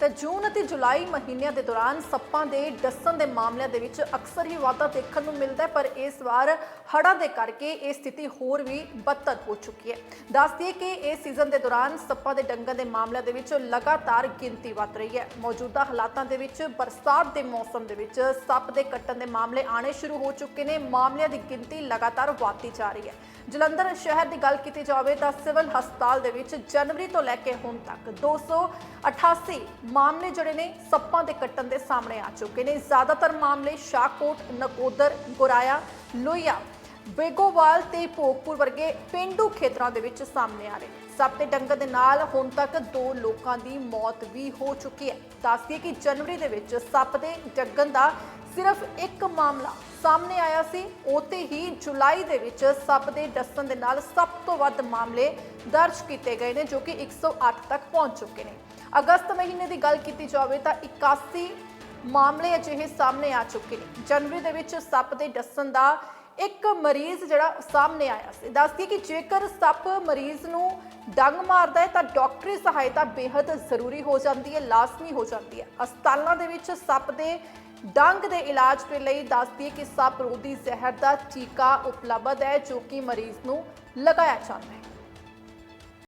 ਤਾਂ ਜੂਨ ਅਤੇ ਜੁਲਾਈ ਮਹੀਨਿਆਂ ਦੇ ਦੌਰਾਨ ਸੱਪਾਂ ਦੇ ਡਸਣ ਦੇ ਮਾਮਲਿਆਂ ਦੇ ਵਿੱਚ ਅਕਸਰ ਹੀ ਵਾਧਾ ਦੇਖਣ ਨੂੰ ਮਿਲਦਾ ਹੈ, ਪਰ ਇਸ ਵਾਰ ਹੜ੍ਹਾਂ ਦੇ ਕਰਕੇ ਇਹ ਸਥਿਤੀ ਹੋਰ ਵੀ ਬਦਤਰ ਹੋ ਚੁੱਕੀ ਹੈ। ਦੱਸ ਕਿ ਇਸ ਸੀਜ਼ਨ ਦੇ ਦੌਰਾਨ ਸੱਪਾਂ ਦੇ ਡੰਗਣ ਦੇ ਮਾਮਲਿਆਂ ਦੇ ਵਿੱਚ ਲਗਾਤਾਰ ਗਿਣਤੀ ਵੱਧ ਰਹੀ ਹੈ। ਮੌਜੂਦਾ ਹਾਲਾਤਾਂ ਦੇ ਵਿੱਚ ਬਰਸਾਤ ਦੇ ਮੌਸਮ ਦੇ ਵਿੱਚ ਸੱਪ ਦੇ ਕੱਟਣ ਦੇ ਮਾਮਲੇ ਆਣੇ ਸ਼ੁਰੂ ਹੋ ਚੁੱਕੇ ਨੇ। ਮਾਮਲਿਆਂ ਦੀ ਗਿਣਤੀ ਲਗਾਤਾਰ ਵਧਦੀ ਜਾ ਰਹੀ ਹੈ। ਜਲੰਧਰ ਸ਼ਹਿਰ ਦੀ ਗੱਲ ਕੀਤੀ ਜਾਵੇ ਤਾਂ ਸਿਵਲ ਹਸਪਤਾਲ ਦੇ ਵਿੱਚ ਜਨਵਰੀ ਤੋਂ ਲੈ ਕੇ ਹੁਣ ਤੱਕ 288 ਮਾਮਲੇ ਜਿਹੜੇ ਨੇ ਸੱਪਾਂ ਦੇ ਕੱਟਣ ਦੇ ਸਾਹਮਣੇ ਆ ਚੁੱਕੇ ਨੇ। ਜ਼ਿਆਦਾਤਰ ਮਾਮਲੇ ਸ਼ਾਹਕੋਟ, ਨਕੋਦਰ, ਗੁਰਾਇਆ, ਲੋਹੀਆ ਬੇਗੋਵਾਲ ਤੇ ਭੋਗਪੁਰ ਵਰਗੇ ਪਿੰਡੂ ਖੇਤਰਾਂ ਦੇ ਵਿੱਚ ਸਾਹਮਣੇ ਆ ਰਹੇ ਨੇ। ਸੱਪ ਦੇ ਡੰਗਣ ਦੇ ਨਾਲ ਹੁਣ ਤੱਕ ਦੋ ਲੋਕਾਂ ਦੀ ਮੌਤ ਵੀ ਹੋ ਚੁੱਕੀ ਹੈ। ਦੱਸਦੀਏ ਕਿ ਜਨਵਰੀ ਦੇ ਵਿੱਚ ਸੱਪ ਦੇ ਡੰਗਣ ਦਾ ਸਿਰਫ ਇੱਕ ਮਾਮਲਾ ਸਾਹਮਣੇ ਆਇਆ ਸੀ। ਉਤੇ ਹੀ ਜੁਲਾਈ ਦੇ ਵਿੱਚ ਸੱਪ ਦੇ ਡਸਣ ਦੇ ਨਾਲ ਸਭ ਤੋਂ ਵੱਧ ਮਾਮਲੇ ਦਰਜ ਕੀਤੇ ਗਏ ਨੇ, ਜੋ ਕਿ 108 ਤੱਕ ਪਹੁੰਚ ਚੁੱਕੇ ਨੇ। ਅਗਸਤ ਮਹੀਨੇ ਦੀ ਗੱਲ ਕੀਤੀ ਜਾਵੇ ਤਾਂ 81 ਮਾਮਲੇ ਅਜਿਹੇ ਸਾਹਮਣੇ ਆ ਚੁੱਕੇ ਨੇ। ਜਨਵਰੀ ਦੇ ਵਿੱਚ ਸੱਪ ਦੇ ਡਸਣ ਦਾ ਇੱਕ ਮਰੀਜ਼ ਜਿਹੜਾ ਸਾਹਮਣੇ ਆਇਆ ਸੀ। ਦੱਸਦੀ ਕਿ ਜੇਕਰ ਸੱਪ ਮਰੀਜ਼ ਨੂੰ ਡੰਗ ਮਾਰਦਾ ਹੈ ਤਾਂ ਡਾਕਟਰੀ ਸਹਾਇਤਾ ਬੇहद ਜ਼ਰੂਰੀ ਹੋ ਜਾਂਦੀ ਹੈ, ਲਾਜ਼ਮੀ ਹੋ ਜਾਂਦੀ ਹੈ। ਹਸਪਤਾਲਾਂ ਦੇ ਵਿੱਚ ਸੱਪ ਦੇ ਡੰਗ ਦੇ ਇਲਾਜ ਦੇ ਲਈ ਦੱਸਦੀ ਹੈ ਕਿ ਸੱਪ ਰੋਧੀ ਜ਼ਹਿਰ ਦਾ ਟੀਕਾ ਉਪਲਬਧ ਹੈ ਜੋ ਕਿ ਮਰੀਜ਼ ਨੂੰ ਲਗਾਇਆ ਜਾਂਦਾ ਹੈ।